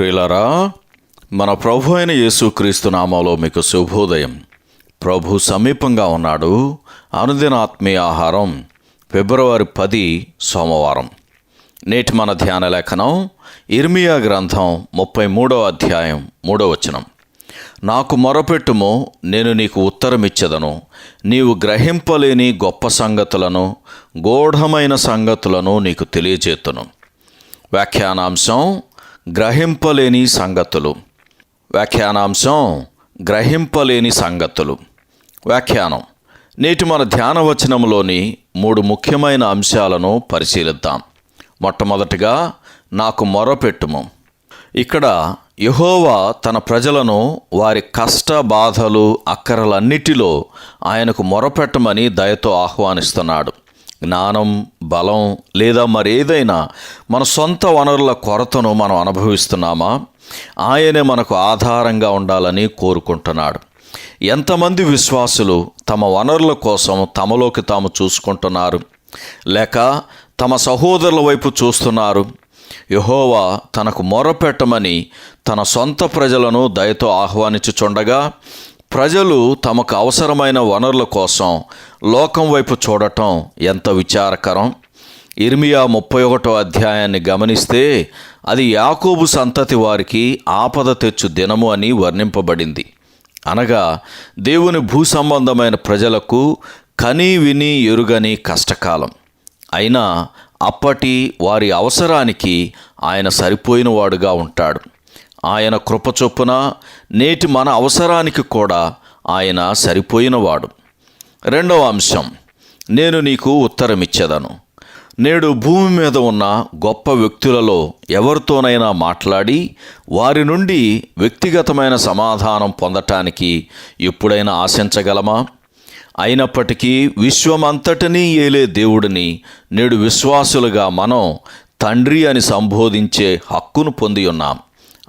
ప్రియులరా మన ప్రభు అయిన యేసుక్రీస్తు నామంలో మీకు శుభోదయం. ప్రభు సమీపంగా ఉన్నాడు. అనుదిన ఆత్మీయ ఆహారం ఫిబ్రవరి పది సోమవారం. నేటి మన ధ్యాన లేఖనం ఇర్మియా గ్రంథం ముప్పై మూడో అధ్యాయం మూడో వచనం. నాకు మొరపెట్టుము నేను నీకు ఉత్తరమిచ్చదను. నీవు గ్రహింపలేని గొప్ప సంగతులను గూఢమైన సంగతులను నీకు తెలియజేతును. వ్యాఖ్యానాంశం గ్రహింపలేని సంగతులు. వ్యాఖ్యానాంశం గ్రహింపలేని సంగతులు. వ్యాఖ్యానం. నేటి మన ధ్యాన వచనంలోని మూడు ముఖ్యమైన అంశాలను పరిశీలిద్దాం. మొట్టమొదటిగా నాకు మొరపెట్టుము. ఇక్కడ యహోవా తన ప్రజలను వారి కష్ట బాధలు అక్కరలన్నిటిలో ఆయనకు మొరపెట్టమని దయతో ఆహ్వానిస్తున్నాడు. జ్ఞానం బలం లేదా మరేదైనా మన సొంత వనరుల కొరతను మనం అనుభవిస్తున్నామా? ఆయనే మనకు ఆధారంగా ఉండాలని కోరుకుంటున్నాడు. ఎంతమంది విశ్వాసులు తమ వనరుల కోసం తమలోకి తాము చూసుకుంటున్నారు? లేక తమ సహోదరుల వైపు చూస్తున్నారు? యహోవా తనకు మొరపెట్టమని తన సొంత ప్రజలను దయతో ఆహ్వానించుచుండగా ప్రజలు తమకు అవసరమైన వనరుల కోసం లోకం వైపు చూడటం ఎంత విచారకరం? ఇర్మియా ముప్పై ఒకటో అధ్యాయాన్ని గమనిస్తే అది యాకోబు సంతతి వారికి ఆపద తెచ్చు దినము అని వర్ణింపబడింది. అనగా దేవుని భూ సంబంధమైన ప్రజలకు కని విని ఎరుగని కష్టకాలం. అయినా అప్పటి వారి అవసరానికి ఆయన సరిపోయినవాడుగా ఉంటాడు. ఆయన కృప చొప్పున నేటి మన అవసరానికి కూడా ఆయన సరిపోయినవాడు. రెండవ అంశం నేను నీకు ఉత్తరమిచ్చేదను. నేడు భూమి మీద ఉన్న గొప్ప వ్యక్తులలో ఎవరితోనైనా మాట్లాడి వారి నుండి వ్యక్తిగతమైన సమాధానం పొందటానికి ఎప్పుడైనా ఆశించగలమా? అయినప్పటికీ విశ్వమంతటినీ ఏలే దేవుడిని నేడు విశ్వాసులుగా మనం తండ్రి అని సంబోధించే హక్కును పొంది ఉన్నాం.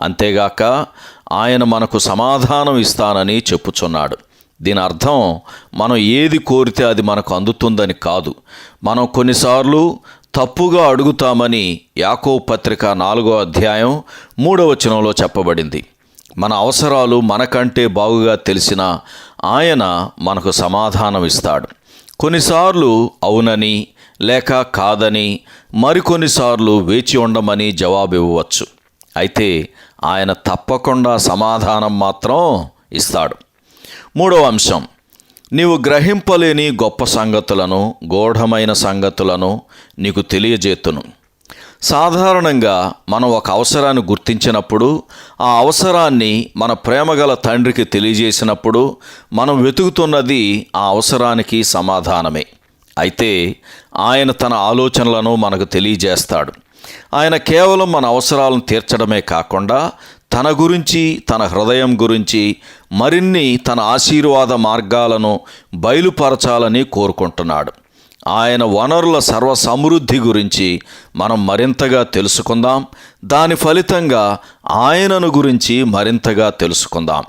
అంతేగాక ఆయన మనకు సమాధానం ఇస్తానని చెప్పుచున్నాడు. దీని అర్థం మనం ఏది కోరితే అది మనకు అందుతుందని కాదు. మనం కొన్నిసార్లు తప్పుగా అడుగుతామని యాకో పత్రిక నాలుగో అధ్యాయం మూడవ వచనంలో చెప్పబడింది. మన అవసరాలు మనకంటే బాగుగా తెలిసిన ఆయన మనకు సమాధానం ఇస్తాడు. కొన్నిసార్లు అవునని లేక కాదని మరికొన్నిసార్లు వేచి ఉండమని జవాబు ఇవ్వవచ్చు అయితే ఆయన తప్పకుండా సమాధానం మాత్రం ఇస్తాడు. మూడవ అంశం. నీవు గ్రహింపలేని గొప్ప సంగతులను గూఢమైన సంగతులను నీకు తెలియజేతును సాధారణంగా మనం ఒక అవసరాన్ని గుర్తించినప్పుడు ఆ అవసరాన్ని మన ప్రేమగల తండ్రికి తెలియజేసినప్పుడు మనం వెతుకుతున్నది ఆ అవసరానికి సమాధానమే. అయితే ఆయన తన ఆలోచనలను మనకు తెలియజేస్తాడు. ఆయన కేవలం మన అవసరాలను తీర్చడమే కాకుండా తన గురించి తన హృదయం గురించి మరిన్ని తన ఆశీర్వాద మార్గాలను బయలుపరచాలని కోరుకుంటున్నాడు. ఆయన వనరుల సర్వ సమృద్ధి గురించి మనం మరింతగా తెలుసుకుందాం. దాని ఫలితంగా ఆయనను గురించి మరింతగా తెలుసుకుందాం.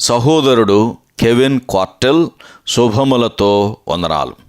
సహోదరుడు కెవిన్ క్వార్టెల్ శుభములతో వందనాలు.